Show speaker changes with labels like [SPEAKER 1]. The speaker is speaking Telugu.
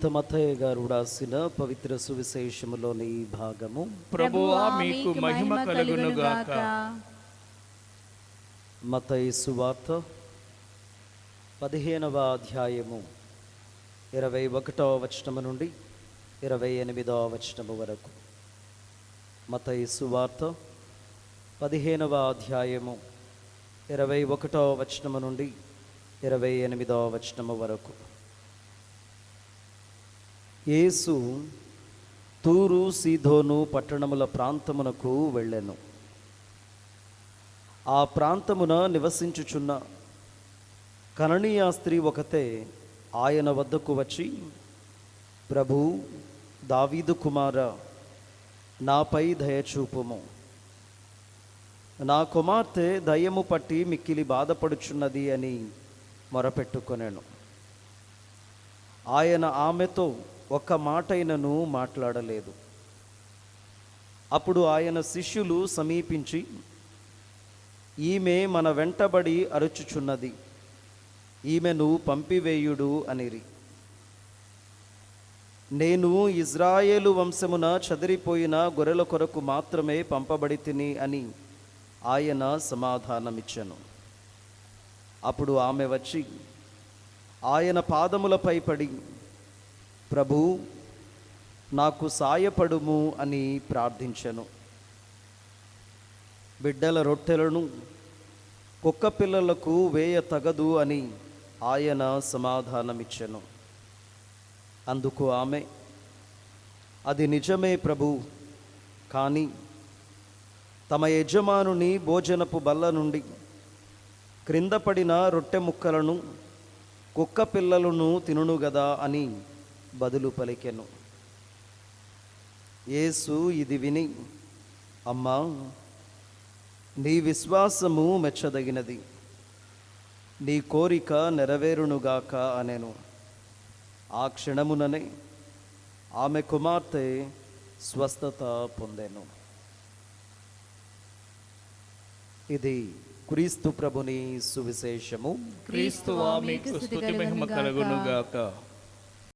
[SPEAKER 1] పునీత మతయ్య గారు రాసిన పవిత్ర సువిశేషములోని ఈ భాగము.
[SPEAKER 2] ప్రభువా మీకు మహిమ కలుగును గాక
[SPEAKER 1] మతయి సువార్త పదిహేనవ అధ్యాయము ఇరవై ఒకటవ వచనము నుండి ఇరవై ఎనిమిదవ వచనము వరకు. మతయి సువార్త పదిహేనవ అధ్యాయము ఇరవై ఒకటవ వచనము నుండి ఇరవై ఎనిమిదవ వచనము వరకు. యేసు తూరు సీధోను పట్టణముల ప్రాంతమునకు వెళ్ళెను. ఆ ప్రాంతమున నివసించుచున్న కననీయ స్త్రీ ఒకతే ఆయన వద్దకు వచ్చి ప్రభు దావీదు కుమార నాపై దయచూపుము. నా కుమార్తె దయ్యము పట్టి మిక్కిలి బాధపడుచున్నది అని మొరపెట్టుకొనెను. ఆయన ఆమెతో ఒక్క మాటైనను మాట్లాడలేదు. అప్పుడు ఆయన శిష్యులు సమీపించి ఈమె మన వెంటబడి అరుచుచున్నది. ఈమెను పంపివేయుడు అనిరి. నేను ఇజ్రాయేలు వంశమున చదిరిపోయిన గొర్రెల కొరకు మాత్రమే పంపబడి తిని అని ఆయన సమాధానమిచ్చాను. అప్పుడు ఆమె వచ్చి ఆయన పాదములపై పడి ప్రభు నాకు సాయపడుము అని ప్రార్థించెను. బిడ్డల రొట్టెలను కుక్క పిల్లలకు వేయ తగదు అని ఆయన సమాధానమిచ్చెను. అందుకు ఆమె అది నిజమే ప్రభు కానీ తమ యజమానుని భోజనపు బల్ల నుండి క్రింద పడిన రొట్టె ముక్కలను కుక్క పిల్లలను తినును గదా అని బదులు పలికెను. యేసు ఇది విని అమ్మా నీ విశ్వాసము మెచ్చదగినది. నీ కోరిక నెరవేరునుగాక అనెను. ఆ క్షణముననే ఆమె కుమార్తె స్వస్థత పొందెను. ఇది క్రీస్తు ప్రభుని సువిశేషము.
[SPEAKER 2] క్రీస్తు మీకు స్తుతి మహిమ కలుగునుగాక.